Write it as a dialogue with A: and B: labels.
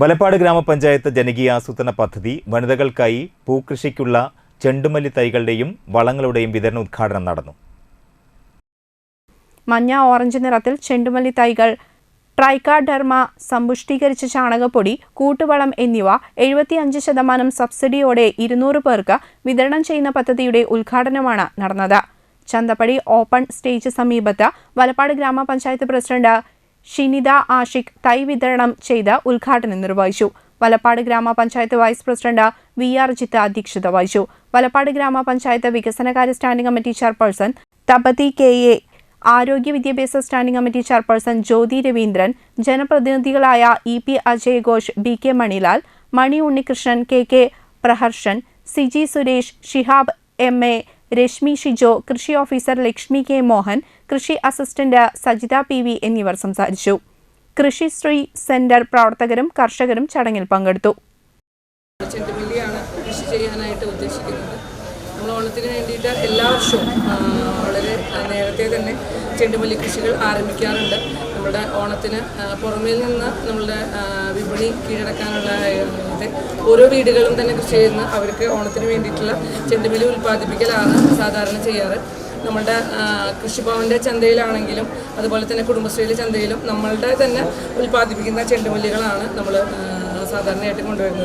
A: വലപ്പാട് ഗ്രാമപഞ്ചായത്ത് ജനകീയ ആസൂത്രണ പദ്ധതി വനിതകൾക്കായി പൂക്കൃഷിക്കുള്ള ചെണ്ടുമല്ലി തൈകളുടെയും വളങ്ങളുടെയും വിതരണ ഉദ്ഘാടനം നടന്നു.
B: മഞ്ഞ ഓറഞ്ച് നിറത്തിൽ ചെണ്ടുമല്ലി തൈകൾ ട്രൈക്കാഡർമ സമ്പുഷ്ടീകരിച്ച ചാണകപ്പൊടി കൂട്ടുവളം എന്നിവ എഴുപത്തിയഞ്ച് ശതമാനം സബ്സിഡിയോടെ ഇരുന്നൂറ് പേർക്ക് വിതരണം ചെയ്യുന്ന പദ്ധതിയുടെ ഉദ്ഘാടനമാണ് നടന്നത്. ചന്തപ്പടി ഓപ്പൺ സ്റ്റേജ് സമീപത്ത് വലപ്പാട് ഗ്രാമപഞ്ചായത്ത് പ്രസിഡന്റ് ഷിനിത ആഷിഖ് തൈ വിതരണം ചെയ്ത് ഉദ്ഘാടനം നിർവഹിച്ചു. വലപ്പാട് ഗ്രാമപഞ്ചായത്ത് vice president V R Jitha അധ്യക്ഷത വഹിച്ചു. വലപ്പാട് ഗ്രാമപഞ്ചായത്ത് വികസനകാര്യ standing committee chairperson Thapathi K A ആരോഗ്യ വിദ്യാഭ്യാസ standing committee chairperson Jyothi Raveendran ജനപ്രതിനിധികളായ E P Ajay Ghosh B K Manilal Mani Unnikrishnan K K Praharshan Siji Suresh Shihab M A Reshmi Shijo കൃഷി officer Lakshmi K Mohan കൃഷി assistant Sajitha P V എന്നിവർ സംസാരിച്ചു. Krishisree centre പ്രവർത്തകരും കർഷകരും ചടങ്ങിൽ പങ്കെടുത്തു.
C: നമ്മൾ ഓണത്തിന് വേണ്ടിയിട്ട് എല്ലാ വർഷവും വളരെ നേരത്തെ തന്നെ ചെണ്ടുമല്ലി കൃഷികൾ ആരംഭിക്കാറുണ്ട്. നമ്മുടെ ഓണത്തിന് പുറമേ നിന്ന് നമ്മളുടെ വിപണി കീഴടക്കാനുള്ള ഓരോ വീടുകളും തന്നെ കൃഷി ചെയ്യുന്ന അവർക്ക് ഓണത്തിന് വേണ്ടിയിട്ടുള്ള ചെണ്ടുമല്ലി ഉൽപ്പാദിപ്പിക്കലാണ് സാധാരണ ചെയ്യാറ്. നമ്മളുടെ ആ, കൃഷിഭവന്റെ ചന്തയിലാണെങ്കിലും അതുപോലെ തന്നെ കുടുംബശ്രീയിലെ ചന്തയിലും നമ്മളുടെ തന്നെ ഉൽപ്പാദിപ്പിക്കുന്ന ചെണ്ടുമല്ലികളാണ് നമ്മൾ സാധാരണയായിട്ട് കൊണ്ടുവരുന്നത്.